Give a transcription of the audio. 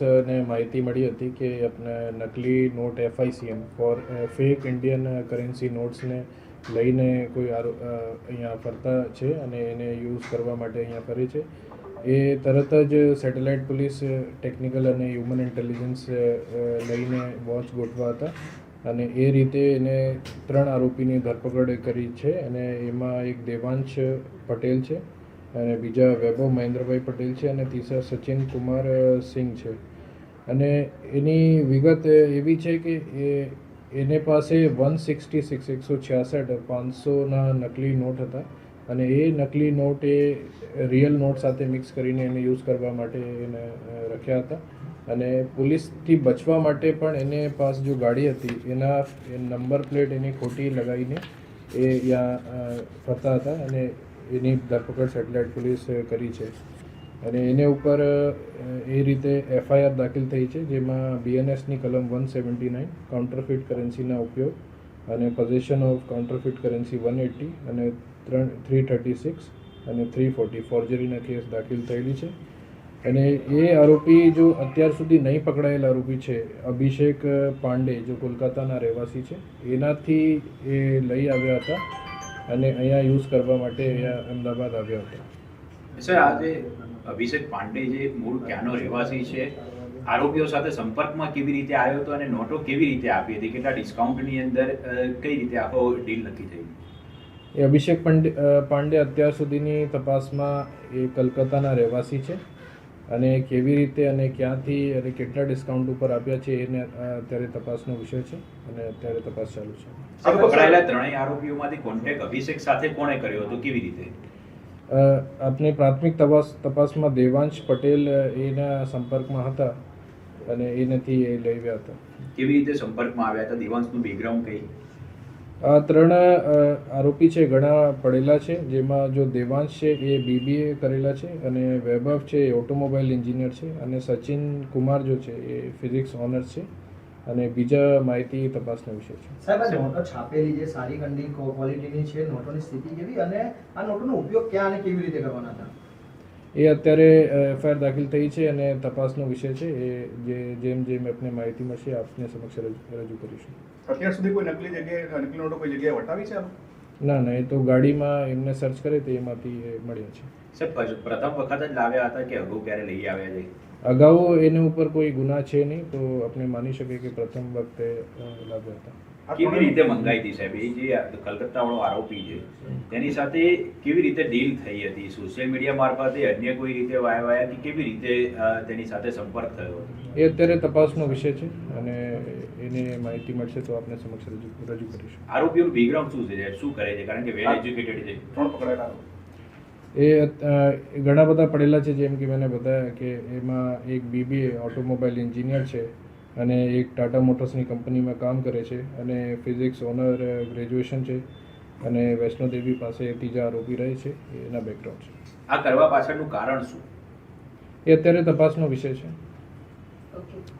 પોલીસને માહિતી મળી હતી કે આપણે નકલી note FICN for fake Indian currency નોટ્સને લઈને કોઈ અહીંયા ફરતા છે અને એને યુઝ કરવા માટે અહીંયા ફરે છે. એ તરત જ સેટેલાઇટ પોલીસ ટેકનિકલ અને હ્યુમન ઇન્ટેલિજન્સ લઈને વોચ ગોઠવા હતા અને એ રીતે એને ત્રણ આરોપીની ધરપકડ કરી છે અને એમાં એક દેવાંશ પટેલ છે. અને બીજા વૈભવ મહેન્દ્રભાઈ પટેલ છે અને તીસરા સચિન કુમાર સિંઘ છે. અને એની વિગત એવી છે કે એ, એને પાસે વન સિક્સટી સિક્સ, એકસો છ્યાસઠ, પાંચસોના નકલી નોટ હતા. અને એ નકલી નોટ એ રિયલ નોટ સાથે મિક્સ કરીને એને યુઝ કરવા માટે એને રખ્યા હતા. અને પોલીસથી બચવા માટે પણ એને પાસ જો ગાડી હતી, એના નંબર પ્લેટ એની ખોટી લગાવીને એ ત્યાં ફરતા હતા. અને એની ધરપકડ સેટેલાઇટ પોલીસ કરી છે. અને એને ઉપર એ રીતે એફઆઈઆર દાખલ થઈ છે, જેમાં બીએનએસની કલમ વન સેવન્ટી નાઇન કાઉન્ટરફિટ કરન્સીના ઉપયોગ અને position of counterfeit currency one eighty અને ત્રણ થ્રી થર્ટી સિક્સ અને થ્રી ફોર્ટી ફોર્જરીના કેસ દાખલ થયેલી છે. અને એ આરોપી જો અત્યાર સુધી નહીં પકડાયેલ આરોપી છે, અભિષેક પાંડે, જો કોલકાતાના રહેવાસી છે, એનાથી એ લઈ આવ્યા હતા. અને અહીંયા યુઝ કરવા માટે અહીંયા અમદાવાદ આવ્યા હતા. સર આજે અભિષેક પાંડે જે મૂળ ક્યાંનો રહેવાસી છે આરોપીઓ સાથે સંપર્કમાં કેવી રીતે આવ્યો હતો અને નોટો કેવી રીતે આપી હતી? કેટલા ડિસ્કાઉન્ટની અંદર કઈ રીતે આખો ડીલ નક્કી થઈ? એ અભિષેક પાંડે પાંડે અત્યાર સુધીની તપાસમાં એ કલકત્તાના રહેવાસી છે. અને કેવી રીતે અને ક્યાંથી અને કેટલા ડિસ્કાઉન્ટ ઉપર આપ્યા છે એને અત્યારે તપાસનો વિષય છે અને અત્યારે તપાસ ચાલુ છે. પકડાયેલા ત્રણેય આરોપીઓમાંથી કોન્ટેક્ટ અભિષેક સાથે કોણે કર્યો હતો? કેવી રીતે? આપની પ્રાથમિક તપાસ તપાસમાં દેવાંશ પટેલ એના સંપર્કમાં હતા અને એનાથી એ લઈ ગયા હતા. કેવી રીતે સંપર્કમાં આવ્યા હતા? દેવાંશનું બેકગ્રાઉન્ડ કઈ? ત્રણ આરોપી છે, ઘણા પડેલા છે, જેમાં જો દેવાંશ છે, એ બીબીએ કરેલા છે અને વૈભવ છે, એ ઓટોમોબાઈલ એન્જિનિયર છે અને સચિન કુમાર જો છે, એ ફિઝિક્સ ઓનર છે અને બીજા માહિતી તપાસના વિશે છે. સાહેબ, આ નોટો છાપેલી જે સારી કંડી ક્વોલિટીની છે, નોટોની સ્થિતિ કેવી અને આ નોટોનો ઉપયોગ ક્યાં અને કેવી રીતે કરવાના હતા? એ અત્યારે એફઆઈઆર દાખલ થઈ છે અને તપાસનો વિષય છે. એ જે જેમ જેમ આપને માહિતી મળશે આપને સમક્ષ રજૂ કરીશું. અત્યાર સુધી કોઈ નકલી જગ્યાએ નકલી નોટો કોઈ જગ્યાએ વટાવી છે ના ના એ તો ગાડીમાં એમને સર્ચ કરે તો એમાંથી એ મળ્યા છે. સાહેબ પ્રથમ વખત જ લાવ્યા હતા કે અગાઉ ક્યારે લઈ આવ્યા છે? અગાઉ એની ઉપર કોઈ ગુના છે નહીં તો આપણે માની શકીએ કે પ્રથમ વખતે લાવ્યા હતા. કેવી રીતે મંગાઈ હતી સાહેબ? એ જે કલકત્તા વાળો આરોપી છે તેની સાથે કેવી રીતે ડીલ થઈ હતી? સોશિયલ મીડિયા મારફતે અન્ય કોઈ રીતે વાયા વાયા કે કેવી રીતે તેની સાથે સંપર્ક થયો હતો? એ અત્યારે તપાસનો વિષય છે અને એને માહિતી મળશે તો આપને સમક્ષ રજૂ રજૂ કરીશું. આરોપીઓનું બેકગ્રાઉન્ડ શું છે શું કરે છે? કારણ કે વેલ એજ્યુકેટેડ છે. પણ પકડાયેલા એ ઘણા બધા પડેલા છે જેમ કે મેં બતાવ્યા કે એમાં એક બીબીએ ઓટોમોબાઈલ એન્જિનિયર છે. અને એક ટાટા મોટર્સની કંપનીમાં કામ કરે છે અને ફિઝિક્સ ઓનર ગ્રેજ્યુએશન છે અને વૈષ્ણોદેવી પાસે ત્રીજા આરોપી રહે છે એના બેકગ્રાઉન્ડ છે. આ કરવા પાછળનું કારણ શું? એ અત્યારે તપાસનો વિષય છે. ઓકે